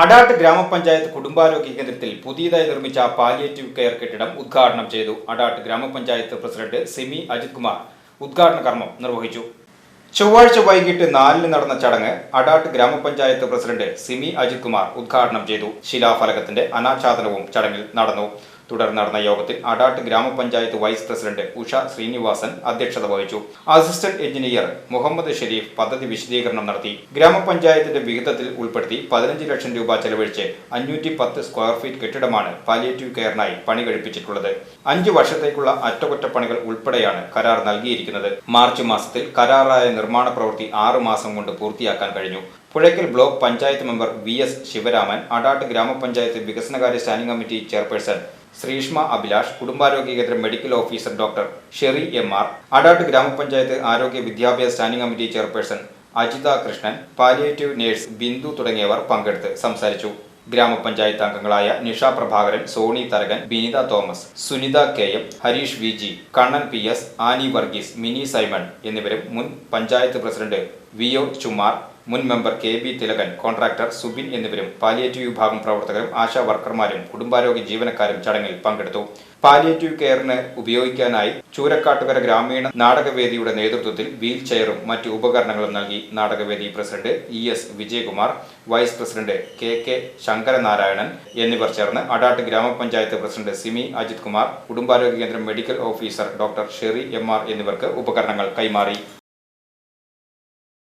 അടാട്ട് ഗ്രാമപഞ്ചായത്ത് കുടുംബാരോഗ്യ കേന്ദ്രത്തിൽ പുതിയതായി നിർമ്മിച്ച പാലിയേറ്റീവ് കെയർ കെട്ടിടം ഉദ്ഘാടനം ചെയ്തു അടാട്ട് ഗ്രാമപഞ്ചായത്ത് പ്രസിഡന്റ് സിമി അജിത് കുമാർ. ഉദ്ഘാടന കർമ്മം നിർവഹിച്ചു. ചൊവ്വാഴ്ച വൈകിട്ട് നാലിന് നടന്ന ചടങ്ങ് അടാട്ട് ഗ്രാമപഞ്ചായത്ത് പ്രസിഡന്റ് സിമി അജിത് കുമാർ ഉദ്ഘാടനം ചെയ്തു. ശിലാഫലകത്തിന്റെ അനാച്ഛാദനവും ചടങ്ങിൽ നടന്നു. തുടർന്ന് നടന്ന യോഗത്തിൽ അടാട്ട് ഗ്രാമപഞ്ചായത്ത് വൈസ് പ്രസിഡന്റ് ഉഷ ശ്രീനിവാസൻ അധ്യക്ഷത വഹിച്ചു. അസിസ്റ്റന്റ് എഞ്ചിനീയർ മുഹമ്മദ് ഷെരീഫ് പദ്ധതി വിശദീകരണം നടത്തി. ഗ്രാമപഞ്ചായത്തിന്റെ വിഹിതത്തിൽ ഉൾപ്പെടുത്തി പതിനഞ്ച് ലക്ഷം രൂപ ചെലവഴിച്ച് അഞ്ഞൂറ്റി പത്ത് സ്ക്വയർ ഫീറ്റ് കെട്ടിടമാണ് പാലിയേറ്റീവ് കെയറിനായി പണി കഴിപ്പിച്ചിട്ടുള്ളത്. അഞ്ചു വർഷത്തേക്കുള്ള അറ്റകുറ്റപ്പണികൾ ഉൾപ്പെടെയാണ് കരാർ നൽകിയിരിക്കുന്നത്. മാർച്ച് മാസത്തിൽ കരാറായ നിർമ്മാണ പ്രവൃത്തി ആറു മാസം കൊണ്ട് പൂർത്തിയാക്കാൻ കഴിഞ്ഞു. Puzhakkal block panchayat member V S Sivaraman Adat ഗ്രാമപഞ്ചായത്ത് വികസനകാര്യ standing committee chairperson Sreeshma Abhilash കുടുംബാരോഗ്യ കേന്ദ്രം medical officer doctor Sherry M R Adat ഗ്രാമപഞ്ചായത്ത് ആരോഗ്യ വിദ്യാഭ്യാസ standing committee chairperson Ajitha Krishnan palliative nurse Bindu തുടങ്ങിയവർ പങ്കെടുത്ത് സംസാരിച്ചു. ഗ്രാമപഞ്ചായത്ത് അംഗങ്ങളായ Nisha Prabhakaran Soni Tharakan Binitha Thomas Sunitha K M Harish V G Kannan P S Annie Varghese Mini Simon എന്നിവരും മുൻ panchayat president V O Chumar മുൻ member K B Thilakan contractor Subin എന്നിവരും palliative വിഭാഗം പ്രവർത്തകരും ആശാ വർക്കർമാരും കുടുംബാരോഗ്യ ജീവനക്കാരും ചടങ്ങിൽ പങ്കെടുത്തു. പാലിയേറ്റീവ് കെയറിന് ഉപയോഗിക്കാനായി ചൂരക്കാട്ടുകര ഗ്രാമീണ നാടകവേദിയുടെ നേതൃത്വത്തിൽ വീൽ ചെയറും മറ്റ് ഉപകരണങ്ങളും നൽകി നാടകവേദി president E S Vijayakumar vice president K K Sankaranarayanan എന്നിവർ ചേർന്ന് അടാട്ട് ഗ്രാമപഞ്ചായത്ത് പ്രസിഡന്റ് സിമി അജിത് കുമാർ കുടുംബാരോഗ്യ കേന്ദ്രം medical officer doctor Sherry M R എന്നിവർക്ക് ഉപകരണങ്ങൾ കൈമാറി.